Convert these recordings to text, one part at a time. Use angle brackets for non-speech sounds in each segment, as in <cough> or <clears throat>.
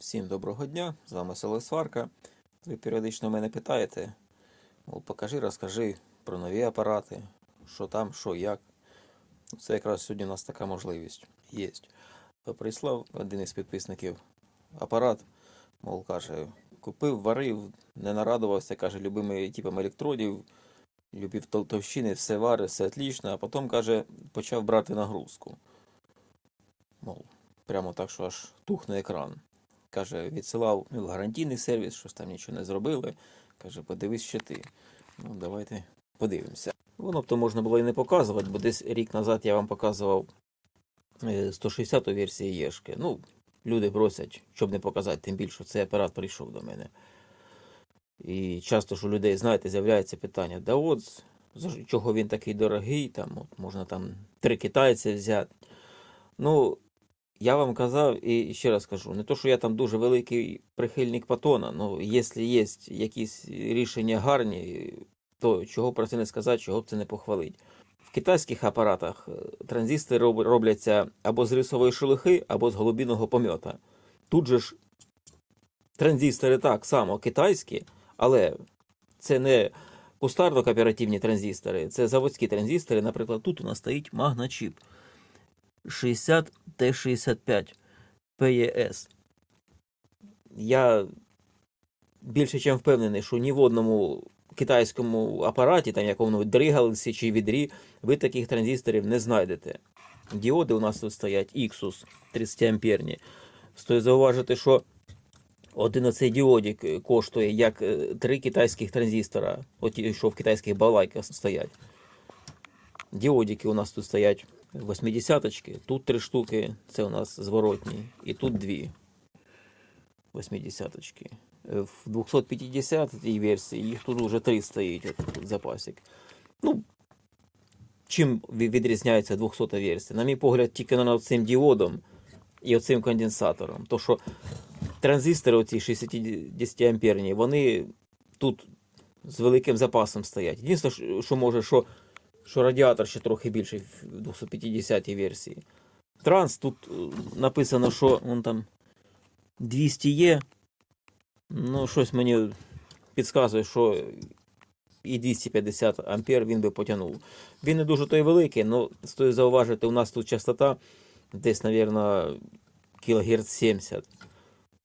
Всім доброго дня, з вами Село Сварка. Ви періодично мене питаєте, мов, покажи, розкажи про нові апарати, що там, що як. Це якраз сьогодні у нас така можливість є. Прислав один із підписників апарат, мов каже, купив, варив, не нарадувався, каже, любими типами електродів, любив товщини, все варить, все отлично, а потім, каже, почав брати нагрузку. Мов, прямо так, що аж тухне екран. Каже, відсилав в гарантійний сервіс, щось там нічого не зробили. Каже, подивись ще ти. Ну, давайте подивимося. Воно б то можна було і не показувати, бо десь рік назад я вам показував е, 160 версії Єшки. Ну, люди просять, щоб не показати, тим більше цей апарат прийшов до мене. І часто ж у людей, знаєте, з'являється питання: да от, чого він такий дорогий, там, от, можна там три китайці взяти. Ну, я вам казав і ще раз кажу, не то, що я там дуже великий прихильник Патона, ну, якщо є якісь рішення гарні, то чого про це не сказати, чого б це не похвалити. В китайських апаратах е, транзистори робляться або з рисової шелухи, або з голубіного помьота. Тут же ж транзистори так само китайські, але це не кустарно-кооперативні транзистори, це заводські транзистори. Наприклад, тут у нас стоїть магночіп. 60 Т65 ПЕС. Я більше чим впевнений, що ні в одному китайському апараті, там якому дригалці чи відрі, ви таких транзисторів не знайдете. Діоди у нас тут стоять Ixus 30 амперні. Стоїть зауважити, що один оцей діодик е, коштує як е, три китайських транзистора, от що в китайських балайках стоять. Діодики у нас тут стоять 80-очки, тут три штуки, це у нас зворотні, і тут дві 80-очки. Е, В 250 версії їх тут вже три стоїть, от тут запасик. Ну, чим відрізняється 200 версія? На мій погляд, тільки над цим діодом і оцим конденсатором. То, що транзистори оці 60 амперні, вони тут з великим запасом стоять. Єдине, що може, що що радіатор ще трохи більший в 250 версії. Транс тут е, написано, що вон там 200 є. Ну, щось мені підказує, що і 250 ампер він би потягнув. Він не дуже той великий, але стоїть зауважити, у нас тут частота десь, мабуть, кГц 70.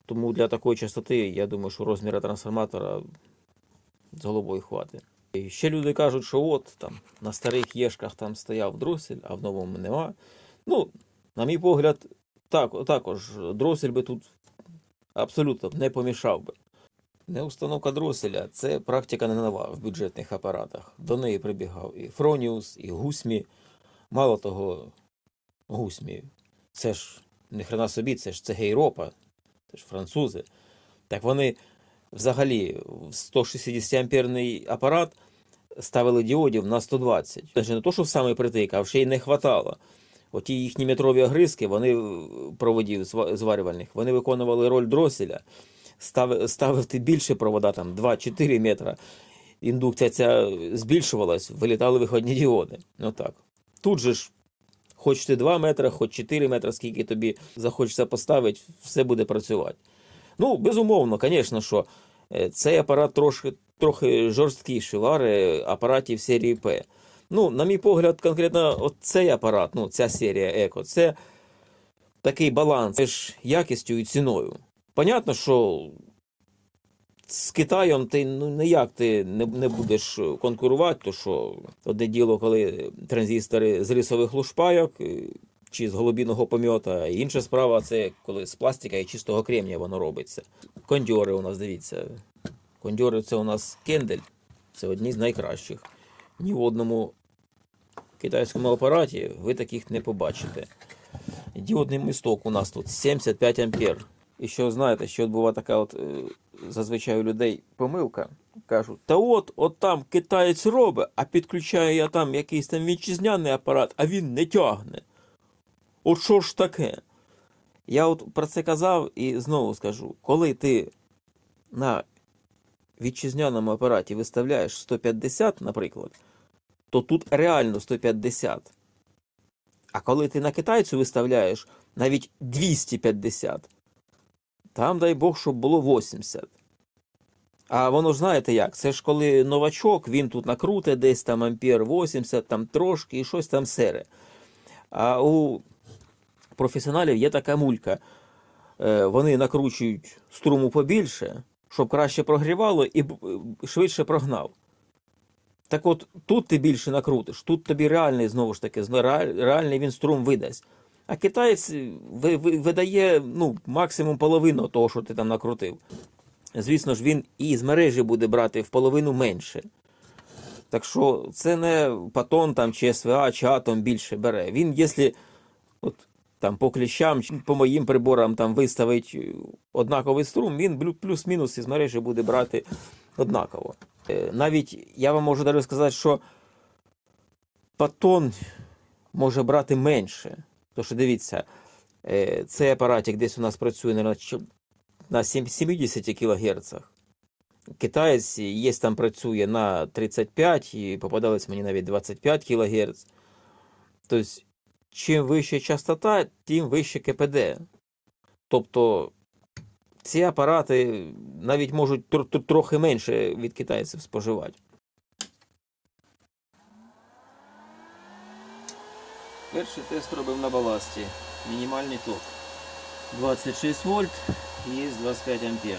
Тому для такої частоти, я думаю, що розміра трансформатора з головою хватить. І ще люди кажуть, що от там на старих єшках там стояв дросель, а в новому нема. Ну, на мій погляд, так, також дросель би тут абсолютно не помішав би. Неустановка дроселя це практика не нова в бюджетних апаратах. До неї прибігав і Фроніус, і Гусмі. Мало того, Гусмі. Це ж не хрена собі, це ж це Гейропа, це ж французи. Так вони взагалі в 160 амперний апарат ставили діодів на 120. Це не то, що в самий притик, а ще й не хватало. Оті їхні метрові огризки, вони е, проводів зварювальних, вони виконували роль дроселя. Став, ставити більше провода, там 2-4 метра. Індукція ця збільшувалась, вилітали виходні діоди. Ну так. Тут же ж, хоч ти 2 метри, хоч 4 метри, скільки тобі захочеться поставити, все буде працювати. Ну, безумовно, звісно, що е, цей апарат трошки, трохи жорсткіший вари апаратів серії П. Ну, на мій погляд, конкретно от цей апарат, ну, ця серія Еко, це такий баланс між якістю і ціною. Понятно, що з Китаєм ти ну ніяк ти не, не будеш конкурувати, то що одне діло, коли транзистори з рисових лушпайок е, чи з голубіного помьота, а інша справа це коли з пластика і чистого кремня воно робиться. Кондьори у нас, дивіться. Кондьори це у нас кендель, це одні з найкращих. Ні в одному китайському апараті ви таких не побачите. Діодний місток у нас тут 75 ампер. І що знаєте, що от бува така от е, зазвичай у людей помилка. Кажуть, та от, от там китаєць робить, а підключаю я там якийсь там вітчизняний апарат, а він не тягне. От що ж таке? Я от про це казав і знову скажу, коли ти на вітчизняному апараті виставляєш 150, наприклад, то тут реально 150. А коли ти на китайцю виставляєш навіть 250, Там, дай Бог, щоб було 80. А воно ж знаєте як? Це ж коли новачок, він тут накрутить десь там ампер 80, там трошки і щось там сере. А у професіоналів є така мулька. Е, Вони накручують струму побільше, щоб краще прогрівало і швидше прогнав. Так от тут ти більше накрутиш, тут тобі реальний, знову ж таки, реальний він струм видасть. А китаєць е, ви- ви- видає ну, максимум половину того, що ти там накрутив. Звісно ж, він і з мережі буде брати в половину менше. Так що це не патон там, чи СВА, чи атом більше бере. Він, якщо от, там, по кліщам, по моїм приборам там, виставить однаковий струм, він плюс-мінус із мережі буде брати однаково. Е, Навіть я вам можу навіть сказати, що патон може брати менше. Тому що дивіться, е, цей апаратик десь у нас працює на 70 кГц. Китаєць є там працює на 35 і попадались мені навіть 25 кГц. Тобто, чим вища частота, тим вище КПД. Тобто ці апарати навіть можуть тр- тр- трохи менше від китайців споживати. Перший тест робив на баласті. Мінімальний ток. 26 вольт, є 25 ампер.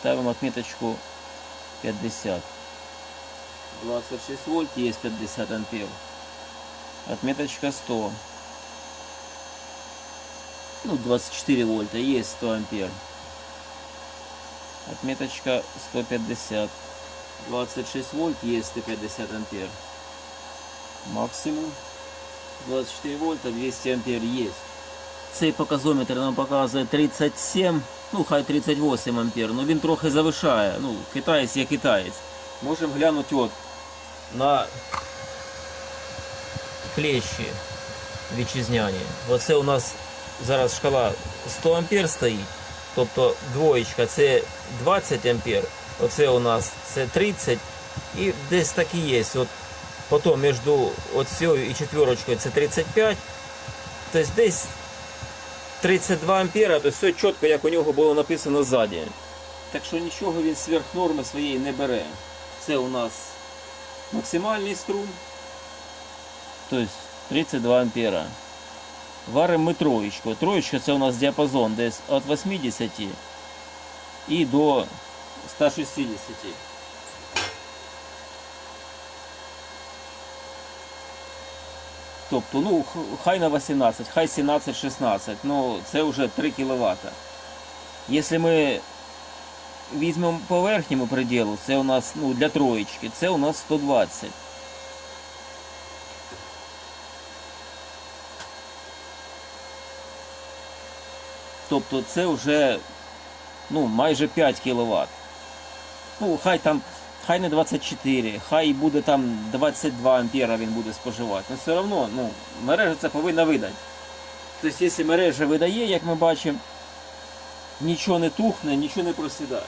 Ставимо отметочку 50. 26 вольт, есть 50 ампер. Отметочка 100. Ну, 24 вольта, есть 100 ампер. Отметочка 150. 26 вольт, есть 150 ампер. Максимум. 24 вольта, 200 ампер есть. Цей показометр нам показує 37, ну хай 38 ампер, ну він трохи завишає. Ну, китаєць є китаєць. Можемо глянути от на клещі вітчизняні. Оце у нас зараз шкала 100 ампер стоїть. Тобто двоєчка це 20 ампер, оце у нас це 30 і десь так і є. От потім між оцією і четверочкою це 35. Тобто десь 32 ампера, то все чітко, як у нього було написано ззаді. Так що нічого він сверх норми своєї не бере. Це у нас максимальний струм. Тобто 32 ампера. Варимо ми троєчку. Троєчка це у нас діапазон десь від 80 і до 160. Тобто, ну, х- хай на 18, хай 17-16, ну це вже 3 кВт. Якщо ми візьмемо по верхньому приділу, це у нас ну, для троєчки, це у нас 120. Тобто це вже ну, майже 5 кВт. Ну, хай там, хай не 24, хай буде там 22 ампера він буде споживати. Ну все одно, ну, мережа це повинна видати. Тобто, якщо мережа видає, як ми бачимо, нічого не тухне, нічого не просідає.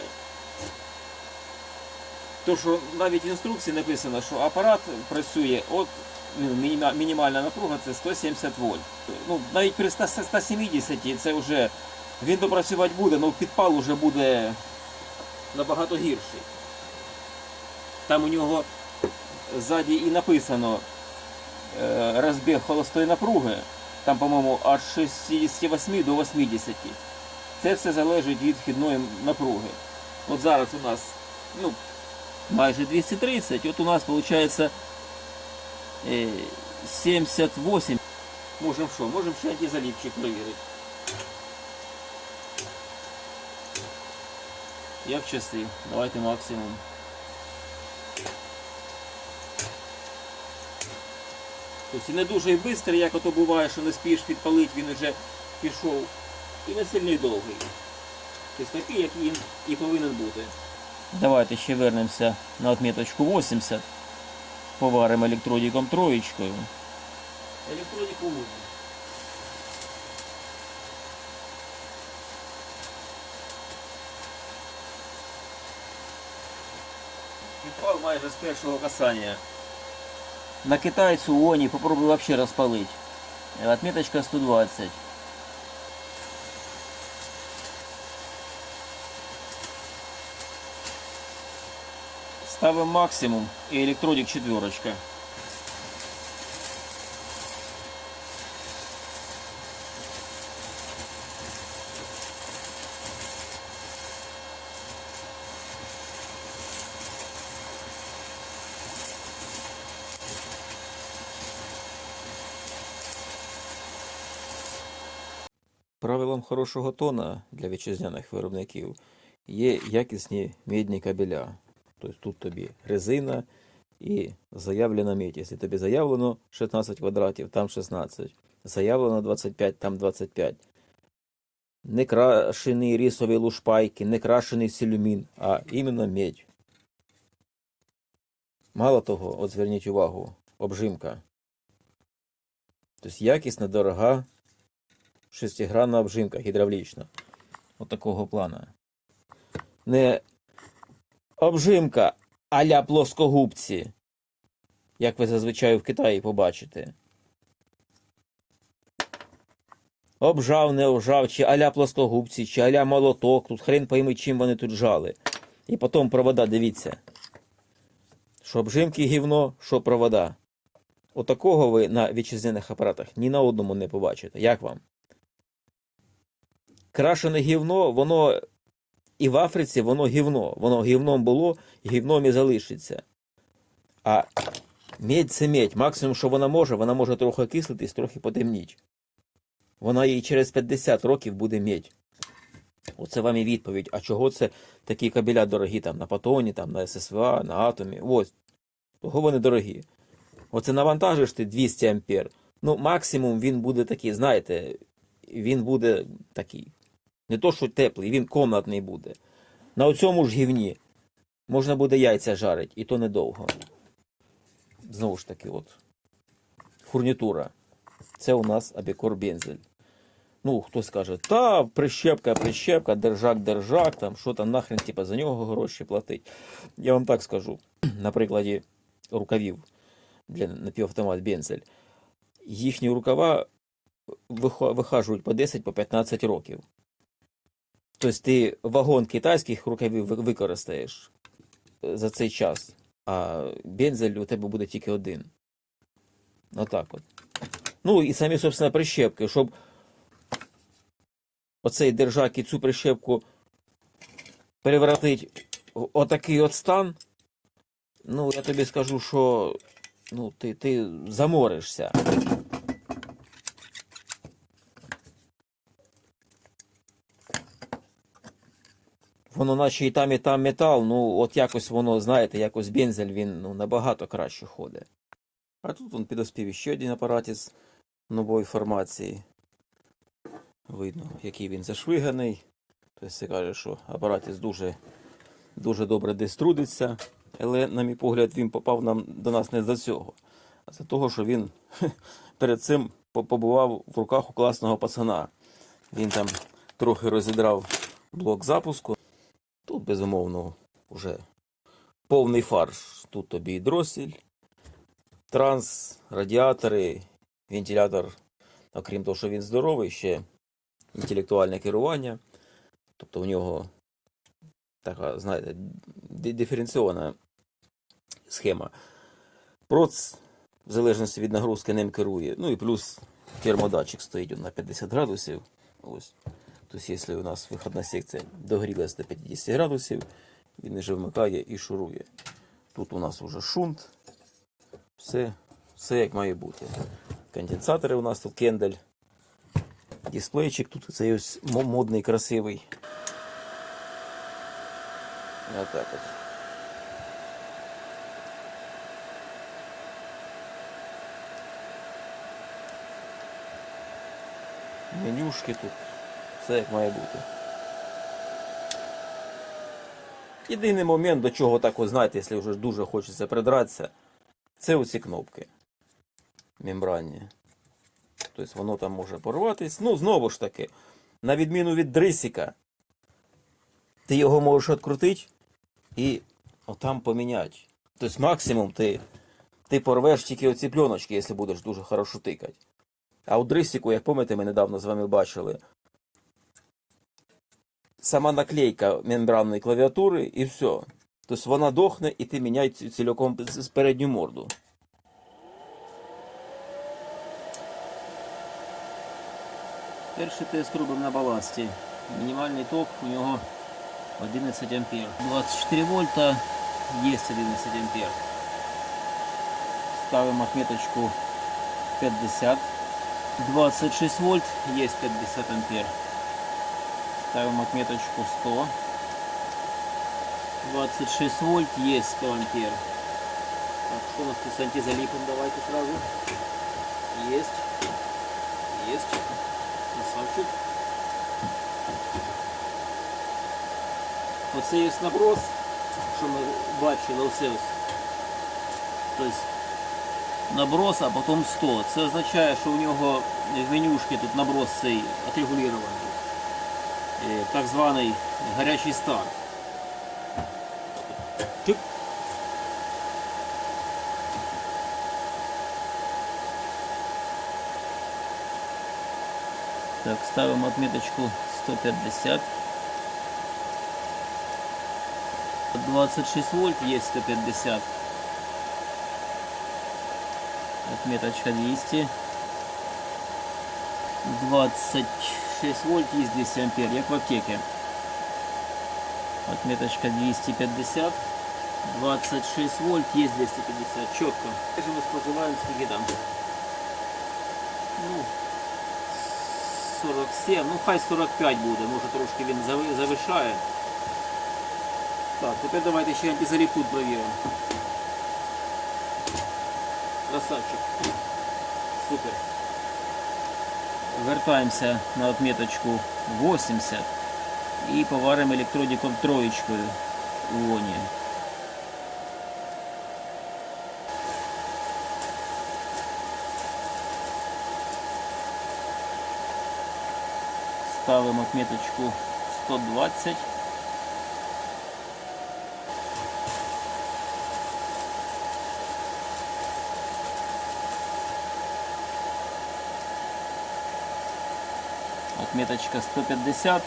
То, що навіть в інструкції написано, що апарат працює от ну, мінімальна напруга це 170 вольт. Ну, навіть при 170 це вже він допрацювати буде, але підпал вже буде набагато гірший. Там у нього ззаді і написано е, розбіг холостої напруги, там, по-моєму, аж 68 до 80. Це все залежить від вхідної напруги. От зараз у нас ну, майже 230, от у нас виходить е, 78. Можемо що? Можемо ще антизаліпчик перевірити. Як часи? Давайте максимум. Тобто не дуже і швидкий, як ото буває, що не спієш підпалити, він вже пішов. І не сильний довгий. Тобто такий, як він і повинен бути. Давайте ще вернемося на отметочку 80. Поваримо електродиком троєчкою. Електродик умний. Попав майже з першого касання. На китайцю Оні попробую взагалі розпалити. Отметочка 120. Ставим максимум и электродик четверочка. Правилом хорошого тона для вітчизняних виробників є якісні мідні кабеля. Тобто тут тобі резина і заявлена мідь. Якщо тобі заявлено 16 квадратів, там 16. Заявлено 25, там 25. Не крашений рісові лушпайки, не крашений силюмін, а іменно медь. Мало того, от зверніть увагу, обжимка. Тобто якісна, дорога шестигранна обжимка гідравлічна. От такого плана. Не обжимка а-ля плоскогубці, як ви зазвичай в Китаї побачите. Обжав, не обжав, чи а-ля плоскогубці, чи а-ля молоток. Тут хрен пойми, чим вони тут жали. І потім провода, дивіться. Що обжимки гівно, що провода. Отакого ви на вітчизняних апаратах ні на одному не побачите. Як вам? Крашене гівно, воно і в Африці воно гівно. Воно гівном було, гівном і залишиться. А медь це медь. Максимум, що вона може, вона може трохи окислитись, трохи потемніть. Вона їй через 50 років буде медь. Оце вам і відповідь. А чого це такі кабеля дорогі там на Патоні, там, на ССВА, на Атомі? Ось. Того вони дорогі. Оце навантажиш ти 200 ампер. Ну, максимум він буде такий, знаєте, він буде такий. Не то, що теплий, він комнатний буде. На оцьому ж гівні можна буде яйця жарити, і то недовго. Знову ж таки, от. Фурнітура. Це у нас абікор бензель. Ну, хтось каже, та, прищепка, прищепка, держак, держак, там, що там нахрен, типа, за нього гроші платить. Я вам так скажу, <clears throat> на прикладі рукавів для напівавтомат бензель. Їхні рукава вихажують по 10 по 15 років. Тобто ти вагон китайських рукавів використаєш е, за цей час, а бензель у тебе буде тільки один. Отак от. Ну і самі, собственно, прищепки, щоб оцей держак і цю прищепку перевратити в отакий от стан. Ну, я тобі скажу, що ну, ти, ти заморишся. Воно наче і там, і там метал, ну от якось воно, знаєте, якось бензель він ну, набагато краще ходить. А тут он підоспів ще один апарат із нової формації. Видно, який він зашвиганий. Тобто каже, що апарат дуже, дуже добре десь трудиться. Але, на мій погляд, він попав нам до нас не за цього, а за того, що він перед цим побував в руках у класного пацана. Він там трохи розідрав блок запуску. Тут, безумовно, вже повний фарш. Тут тобі і дросель, транс, радіатори, вентилятор, окрім того, що він здоровий, ще інтелектуальне керування. Тобто в нього така, знаєте, диференційована схема. Проц, в залежності від нагрузки, ним керує. Ну і плюс термодатчик стоїть на 50 градусів. Ось. Тобто, якщо у нас виходна секція догрілась до 50 градусів, він вже вмикає і шурує. Тут у нас уже шунт. Все, все як має бути. Конденсатори у нас тут кендель. Дисплейчик тут цей ось модний, красивий. Отак от. Менюшки тут. Все як має бути. Єдиний момент, до чого так, ви знаєте, якщо вже дуже хочеться придратися, це оці кнопки мембранні. Тобто воно там може порватись. Ну, знову ж таки, на відміну від дрисіка, ти його можеш відкрутити і отам поміняти. Тобто максимум ти, ти порвеш тільки оці пленочки, якщо будеш дуже хорошо тикати. А у дрисіку, як пам'ятаєте, ми недавно з вами бачили, сама наклейка мембранної клавіатури і все. Тобто вона дохне і ти міняй ці- ціляком з- з передню морду. Перший тест робимо на баласті. Мінімальний ток у нього 11 ампер. 24 вольта, є 11 ампер. Ставимо отметочку 50. 26 вольт, есть 50 ампер. Ставим отметочку 100. 26 вольт, есть 100 ампер. Так, что у нас тут с антизалипом? Давайте сразу. Есть. Есть. Красавчик. Оце є наброс, що ми бачили, оце ось. Тобто наброс, а потім 100. Це означає, що у нього в менюшці тут наброс цей отрегулірований. Так званий гарячий старт. Так, ставимо отметочку 150. 26 вольт есть 150. Отметочка 200. 26 вольт есть 200 ампер, як в аптеке. Отметочка 250. 26 вольт есть 250. Четко. Также мы споживаем скільки там. Ну, 47, ну хай 45 буде, може трошки він зави- завишає. Так, тепер давайте ще антизаліп тут провіримо. Красавчик. Супер. Вертаємося на отметочку 80 і поваримо електродиком троєчкою у оні. Ставимо отметочку 120. Отметочка 150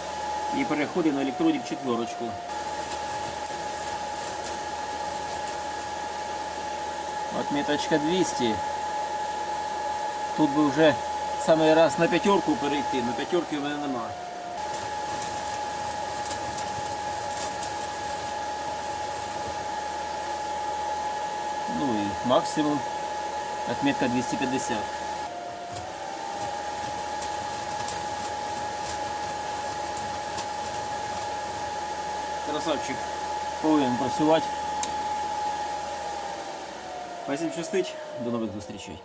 і переходимо на електродик четверочку. Отметочка 200. Тут би вже самий раз на п'ятерку перейти, на п'ятерки в мене нема. Ну і максимум отметка 250. Красавчик повинен працювати. Всім щастить. До нових зустрічей.